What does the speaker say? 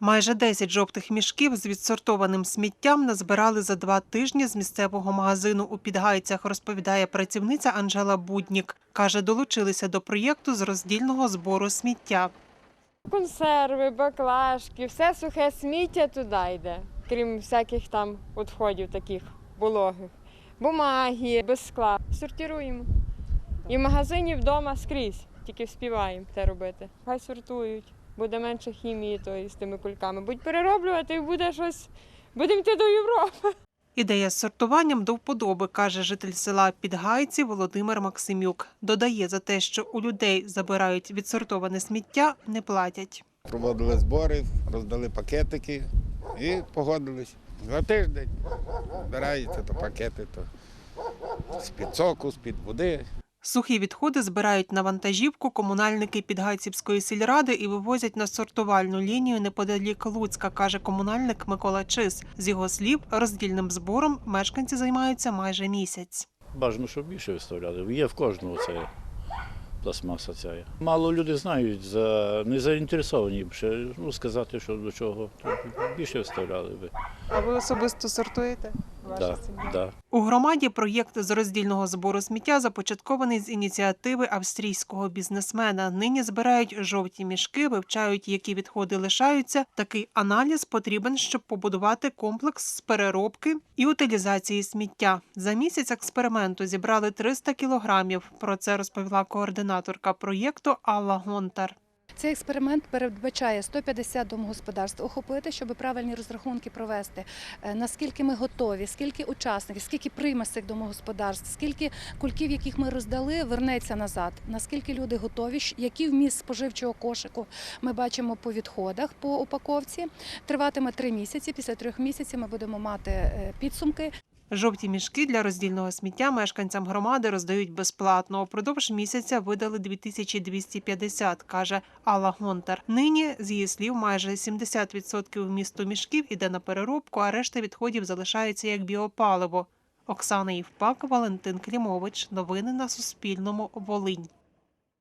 Майже 10 жовтих мішків з відсортованим сміттям назбирали за два тижні з місцевого магазину у Підгайцях, розповідає працівниця Анжела Буднік. Каже, долучилися до проєкту з роздільного збору сміття. Консерви, баклажки, все сухе сміття туди йде, крім всяких там відходів таких вологих. Бумаги, без скла. Сортируємо. І в магазині вдома скрізь, тільки вспіваємо це робити. Хай сортують, буде менше хімії тої з тими кульками. Будь перероблювати і буде щось. Будемо йти до Європи. Ідея з сортуванням до вподоби, каже житель села Підгайці Володимир Максимюк. Додає за те, що у людей забирають відсортоване сміття, не платять. Проводили збори, роздали пакетики і погодились. За тиждень збираються то пакети, то з-під соку, з-під води. Сухі відходи збирають на вантажівку комунальники Підгайцівської сільради і вивозять на сортувальну лінію неподалік Луцька, каже комунальник Микола Чис. З його слів, роздільним збором мешканці займаються майже місяць. Бажано, щоб більше виставляли. Є в кожного це пластмаса ця. Мало люди знають, за, не заінтересовані ще ну, сказати, що до чого. То більше виставляли би. А ви особисто сортуєте? Да, да. У громаді проєкт з роздільного збору сміття започаткований з ініціативи австрійського бізнесмена. Нині збирають жовті мішки, вивчають, які відходи лишаються. Такий аналіз потрібен, щоб побудувати комплекс з переробки і утилізації сміття. За місяць експерименту зібрали 300 кілограмів. Про це розповіла координаторка проєкту Алла Гонтар. Цей експеримент передбачає 150 домогосподарств охопити, щоб правильні розрахунки провести. Е, Наскільки ми готові, скільки учасників, скільки прийме цих домогосподарств, скільки кульків, яких ми роздали, вернеться назад. Наскільки люди готові, який вміст споживчого кошику ми бачимо по відходах по упаковці. Триватиме три місяці. Після трьох місяців ми будемо мати е, підсумки. Жовті мішки для роздільного сміття мешканцям громади роздають безплатно. Упродовж місяця видали 2250, каже Алла Гонтар. Нині, з її слів, майже 70% місту мішків іде на переробку, а решта відходів залишається як біопаливо. Оксана Євпак, Валентин Клімович. Новини на Суспільному. Волинь.